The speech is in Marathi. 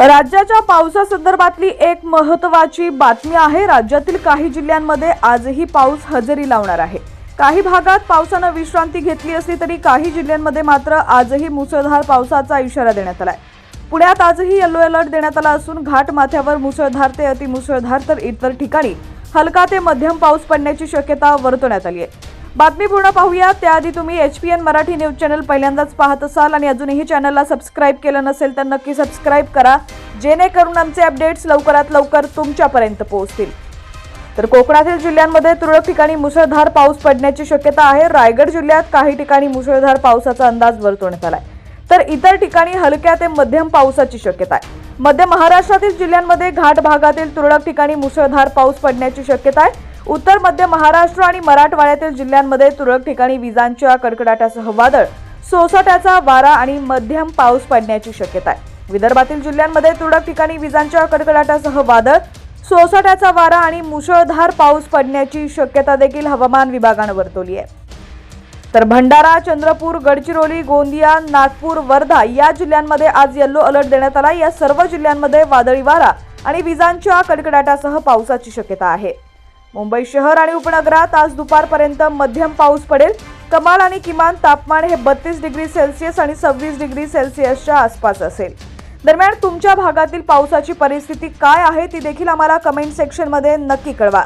राज्याच्या पावसासंदर्भातली एक महत्वाची बातमी आहे. राज्यातील काही जिल्ह्यांमध्ये आजही पाऊस हजेरी लावणार आहे. काही भागात पावसानं विश्रांती घेतली असली तरी काही जिल्ह्यांमध्ये मात्र आजही मुसळधार पावसाचा इशारा देण्यात आलाय. पुण्यात आजही येलो अलर्ट देण्यात आला असून घाट माथ्यावर मुसळधार ते अतिमुसळधार तर इतर ठिकाणी हलका ते मध्यम पाऊस पडण्याची शक्यता वर्तवण्यात आली आहे. बातमी पूर्ण पाहूया त्याआधी तुम्ही H P N Marathi news channel पहिल्यांदाच पाहत असाल आणि अजूनही चॅनलला सबस्क्राईब केलं नसेल तर नक्की सबस्क्राईब करा. जेणेकरून आमचे अपडेट्स लवकरात लवकर तुमच्यापर्यंत पोहोचतील. तर कोकणातील जिल्ह्यांमध्ये तुरळक ठिकाणी मुसळधार पाऊस पडण्याची शक्यता आहे. रायगड जिल्ह्यात काही ठिकाणी मुसळधार पावसाचा अंदाज वर्तवण्यात आलाय. तर इतर ठिकाणी हलक्या ते मध्यम पावसाची शक्यता आहे. मध्य महाराष्ट्रातील जिल्ह्यांमध्ये घाट भागातील तुरळक ठिकाणी मुसळधार पाऊस पडण्याची शक्यता आहे. उत्तर मध्य महाराष्ट्र आणि मराठवाड्यातील जिल्ह्यांमध्ये तुरळक ठिकाणी विजांच्या कडकडाटासह वादळ सोसाट्याचा वारा आणि मध्यम पाऊस पडण्याची शक्यता आहे. विदर्भातील जिल्ह्यांमध्ये तुरळक ठिकाणी विजांच्या कडकडाटासह वादळ सोसाट्याचा वारा आणि मुसळधार पाऊस पडण्याची शक्यता देखील हवामान विभागानं वर्तवली आहे. तर भंडारा चंद्रपूर गडचिरोली गोंदिया नागपूर वर्धा या जिल्ह्यांमध्ये आज येल्लो अलर्ट देण्यात आला. या सर्व जिल्ह्यांमध्ये वादळी वारा आणि विजांच्या कडकडाटासह पावसाची शक्यता आहे. मुंबई शहर आणि उपनगरात आज दुपारपर्यंत मध्यम पाऊस पडेल. कमाल आणि किमान तापमान हे बत्तीस डिग्री सेल्सिअस आणि सव्वीस डिग्री सेल्सिअसच्या आसपास असेल. दरम्यान तुमच्या भागातील पावसाची परिस्थिती काय आहे ती देखील आम्हाला कमेंट सेक्शनमध्ये नक्की कळवा.